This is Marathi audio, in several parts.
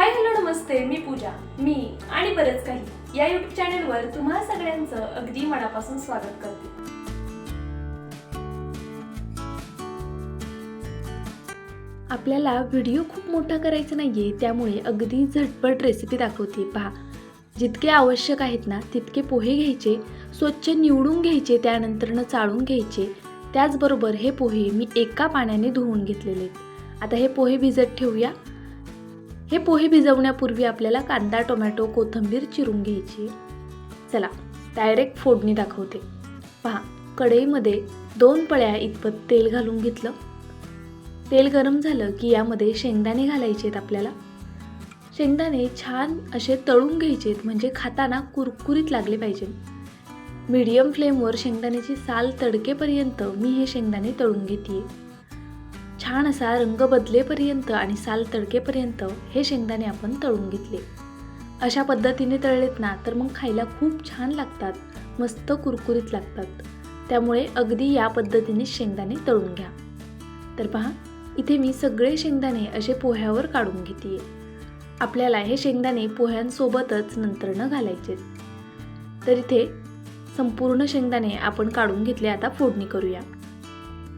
हाय हॅलो नमस्ते. मी पूजा. मी आणि बरंच काही या युट्यूब चॅनेलवर तुम्हा सगळ्यांचं अगदी मनापासून स्वागत करते. आपल्याला व्हिडिओ खूप मोठा करायचा नाही आहे त्यामुळे अगदी झटपट रेसिपी दाखवते. पहा जितके आवश्यक आहेत ना तितके पोहे घ्यायचे स्वच्छ निवडून घ्यायचे त्यानंतरनं चाळून घ्यायचे. त्याचबरोबर हे पोहे मी एका पाण्याने धुवून घेतलेले आता हे पोहे भिजत ठेवूया. हे पोहे भिजवण्यापूर्वी आपल्याला कांदा टोमॅटो कोथिंबीर चिरून घ्यायची. चला डायरेक्ट फोडणी दाखवते. पहा कढईमध्ये दोन पळ्या इतपत तेल घालून घेतलं. तेल गरम झालं की यामध्ये शेंगदाणे घालायचे आहेत आपल्याला. शेंगदाणे छान असे तळून घ्यायचे आहेत म्हणजे खाताना कुरकुरीत लागले पाहिजे. मीडियम फ्लेमवर शेंगदाण्याची साल तडकेपर्यंत मी हे शेंगदाणे तळून घेते छान असा रंग बदलेपर्यंत आणि साल तडकेपर्यंत हे शेंगदाणे आपण तळून घेतले. अशा पद्धतीने तळलेत ना तर मग खायला खूप छान लागतात मस्त कुरकुरीत लागतात. त्यामुळे अगदी या पद्धतीने शेंगदाणे तळून घ्या. तर पहा इथे मी सगळे शेंगदाणे असे पोह्यावर काढून घेते आपल्याला हे शेंगदाणे पोह्यांसोबतच नंतरनं घालायचे. तर इथे संपूर्ण शेंगदाणे आपण काढून घेतले आता फोडणी करूया.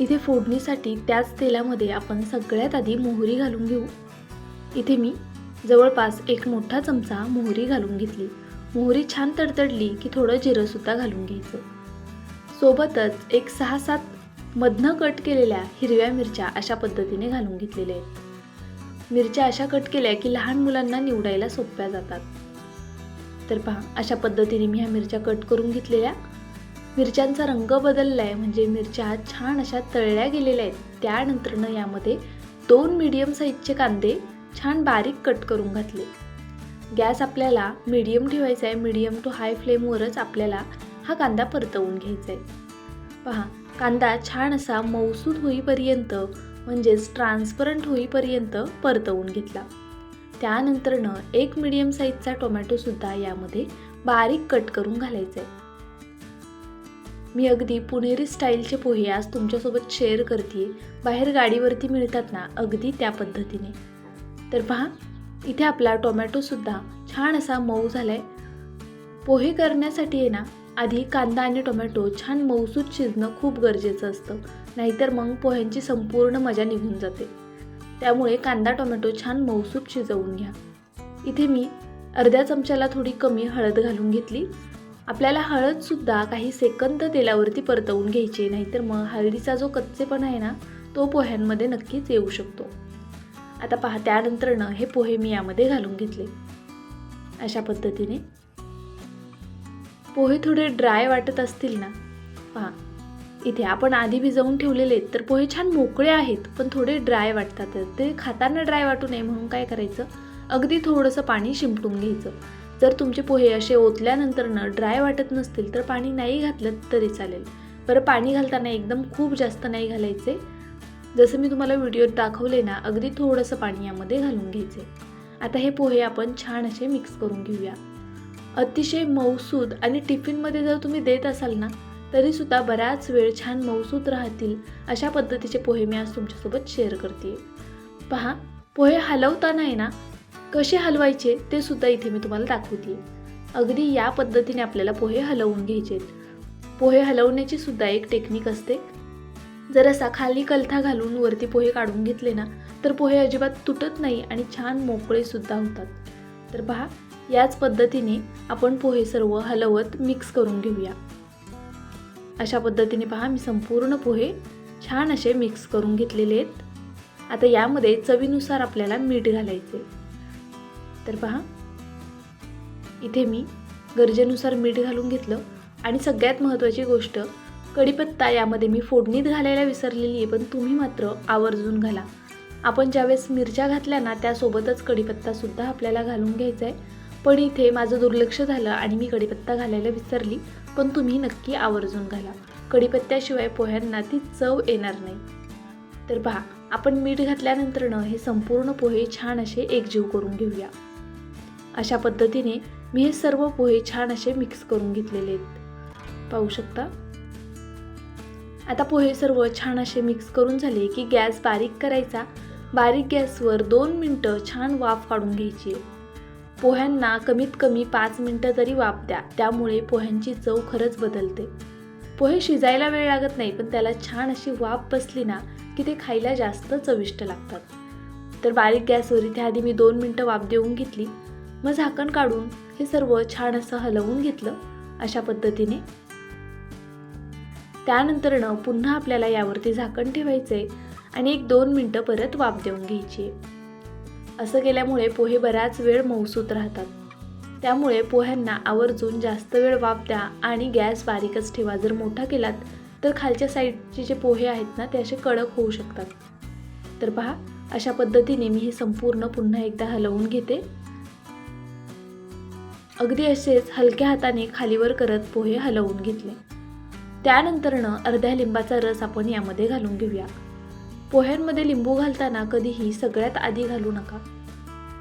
इथे फोडणीसाठी त्याच तेलामध्ये आपण सगळ्यात आधी मोहरी घालून घेऊ. इथे मी जवळपास एक मोठा चमचा मोहरी घालून घेतली. मोहरी छान तडतडली की थोडं जिरंसुद्धा घालून घ्यायचं. सोबतच एक सहा सात मधनं कट केलेल्या हिरव्या मिरच्या अशा पद्धतीने घालून घेतलेल्या आहेत. मिरच्या अशा कट केल्या की लहान मुलांना निवडायला सोप्या जातात. तर पहा अशा पद्धतीने मी ह्या मिरच्या कट करून घेतलेल्या. मिरच्यांचा रंग बदलला आहे म्हणजे मिरच्या छान अशा तळल्या गेलेल्या आहेत. त्यानंतरनं यामध्ये दोन मीडियम साईजचे कांदे छान बारीक कट करून घातले. गॅस आपल्याला मीडियम ठेवायचा आहे मीडियम टू हाय फ्लेमवरच आपल्याला हा कांदा परतवून घ्यायचा आहे पहा कांदा छान असा मौसूद होईपर्यंत म्हणजेच ट्रान्सपरंट होईपर्यंत परतवून घेतला. त्यानंतरनं एक मीडियम साईजचा टोमॅटोसुद्धा यामध्ये बारीक कट करून घालायचा आहे मी अगदी पुणेरी स्टाईलचे पोहे आज तुमच्यासोबत शेअर करते बाहेर गाडीवरती मिळतात ना अगदी त्या पद्धतीने. तर पहा इथे आपला टोमॅटोसुद्धा छान असा मऊ झाला आहे पोहे करण्यासाठी आहे ना आधी कांदा आणि टोमॅटो छान मऊसूत शिजणं खूप गरजेचं असतं. नाहीतर मग पोह्यांची संपूर्ण मजा निघून जाते. त्यामुळे कांदा टोमॅटो छान मऊसूत शिजवून घ्या. इथे मी अर्ध्या चमच्याला थोडी कमी हळद घालून घेतली. आपल्याला हळदसुद्धा काही सेकंद तेलावरती परतवून घ्यायची नाहीतर मग हळदीचा जो कच्चेपणा आहे ना तो पोह्यांमध्ये नक्कीच येऊ शकतो. आता पहा त्यानंतरनं हे पोहे मी यामध्ये घालून घेतले. अशा पद्धतीने. पोहे थोडे ड्राय वाटत असतील ना पहा. इथे आपण आधी भिजवून ठेवलेले आहेत तर पोहे छान मोकळे आहेत पण थोडे ड्राय वाटतात. ते खाताना ड्राय वाटू नये म्हणून काय करायचं? अगदी थोडंसं पाणी शिंपटून घ्यायचं. जर तुमचे पोहे असे ओतल्यानंतरनं ड्राय वाटत नसतील तर पाणी नाही घातलं तरी चालेल. बरं पाणी घालताना एकदम खूप जास्त नाही घालायचे. जसं मी तुम्हाला व्हिडिओत दाखवले ना अगदी थोडंसं पाणी यामध्ये घालून घ्यायचे. आता हे पोहे आपण छान असे मिक्स करून घेऊया. अतिशय मऊसूद आणि टिफिनमध्ये जर तुम्ही देत असाल ना तरीसुद्धा बराच वेळ छान मऊसूद राहतील अशा पद्धतीचे पोहे मी आज तुमच्यासोबत शेअर करते पहा पोहे हलवताना आहे ना कसे हलवायचे ते सुद्धा इथे मी तुम्हाला दाखवते अगदी या पद्धतीने आपल्याला पोहे हलवून घ्यायचे पोहे हलवण्याची सुद्धा एक टेक्निक असते. जर असा खाली कलथा घालून वरती पोहे काढून घेतले ना तर पोहे अजिबात तुटत नाही आणि छान मोकळे सुद्धा होतात. तर पहा याच पद्धतीने आपण पोहे सर्व हलवत मिक्स करून घेऊया. अशा पद्धतीने पहा मी संपूर्ण पोहे छान असे मिक्स करून घेतलेले आहेत. आता यामध्ये चवीनुसार आपल्याला मीठ घालायचे तर पहा. इथे मी गरजेनुसार मीठ घालून घेतलं आणि सगळ्यात महत्त्वाची गोष्ट कढीपत्ता यामध्ये मी फोडणीत घालायला विसरलेली आहे पण तुम्ही मात्र आवर्जून घाला. आपण ज्यावेळेस मिरच्या घातल्या ना त्यासोबतच कढीपत्तासुद्धा आपल्याला घालून घ्यायचा आहे. पण इथे माझं दुर्लक्ष झालं आणि मी कढीपत्ता घालायला विसरली पण तुम्ही नक्की आवर्जून घाला. कढीपत्त्याशिवाय पोह्यांना ती चव येणार नाही. तर पहा आपण मीठ घातल्यानंतरनं हे संपूर्ण पोहे छान असे एकजीव करून घेऊया. अशा पद्धतीने मी हे सर्व पोहे छान असे मिक्स करून घेतलेले आहेत. पाहू शकता? आता पोहे सर्व छान असे मिक्स करून झाले की गॅस बारीक करायचा. बारीक गॅसवर दोन मिनटं छान वाफ काढून घ्यायची. पोह्यांना कमीत कमी पाच मिनटं तरी वाफ द्या. त्यामुळे पोह्यांची चव खरंच बदलते. पोहे शिजायला वेळ लागत नाही पण त्याला छान अशी वाफ बसली ना की ते खायला जास्त चविष्ट लागतात. तर बारीक गॅसवर इथे आधी मी दोन मिनटं वाफ देऊन घेतली. मग झाकण काढून हे सर्व छान असं हलवून घेतलं अशा पद्धतीने. त्यानंतरनं पुन्हा आपल्याला यावरती झाकण ठेवायचं आहे आणि एक दोन मिनटं परत वाफ देऊन घ्यायची असं केल्यामुळे पोहे बराच वेळ मऊसूत राहतात. त्यामुळे पोह्यांना आवर्जून जास्त वेळ वाफ द्या आणि गॅस बारीकच ठेवा. जर मोठा केलात तर खालच्या साईडचे जे पोहे आहेत ना ते असे कडक होऊ शकतात. तर पहा अशा पद्धतीने मी हे संपूर्ण पुन्हा एकदा हलवून घेते. अगदी असेच हलक्या हाताने खालीवर करत पोहे हलवून घेतले. त्यानंतरनं अर्ध्या लिंबाचा रस आपण यामध्ये घालून घेऊया. पोह्यांमध्ये लिंबू घालताना कधीही सगळ्यात आधी घालू नका.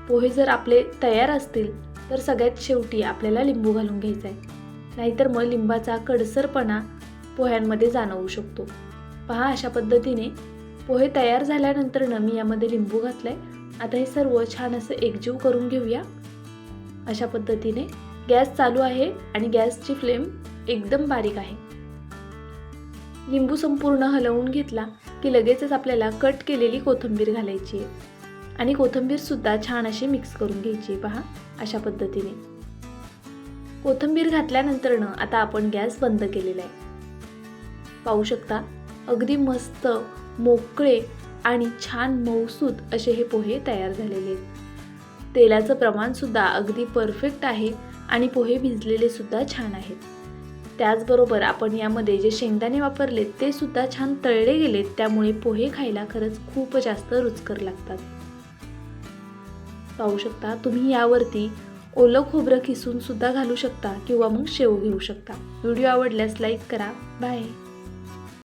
पोहे जर आपले तयार असतील तर सगळ्यात शेवटी आपल्याला लिंबू घालून घ्यायचा आहे नाहीतर मग लिंबाचा कडसरपणा पोह्यांमध्ये जाणवू शकतो. पहा अशा पद्धतीने पोहे तयार झाल्यानंतरनं मी यामध्ये लिंबू घातलं आहे आता हे सर्व छान असं एकजीव करून घेऊया. अशा पद्धतीने गॅस चालू आहे आणि गॅसची फ्लेम एकदम बारीक आहे. लिंबू संपूर्ण हलवून घेतला की लगेचच आपल्याला कट केलेली कोथिंबीर घालायची आहे. आणि कोथिंबीरसुद्धा छान अशी मिक्स करून घ्यायची आहे पहा अशा पद्धतीने. कोथिंबीर घातल्यानंतरनं आता आपण गॅस बंद केलेला आहे. पाहू शकता अगदी मस्त मोकळे आणि छान मऊसूत असे हे पोहे तयार झालेले आहेत. तेलाचं प्रमाणसुद्धा अगदी परफेक्ट आहे आणि पोहे भिजलेले सुद्धा छान आहेत. त्याचबरोबर आपण यामध्ये जे शेंगदाणे वापरलेत ते सुद्धा छान तळले गेलेत त्यामुळे पोहे खायला खरंच खूप जास्त रुचकर लागतात. पाहू शकता तुम्ही यावरती ओलं खोबरं किसून सुद्धा घालू शकता किंवा मग शेव घेऊ शकता. व्हिडिओ आवडल्यास लाईक करा. बाय.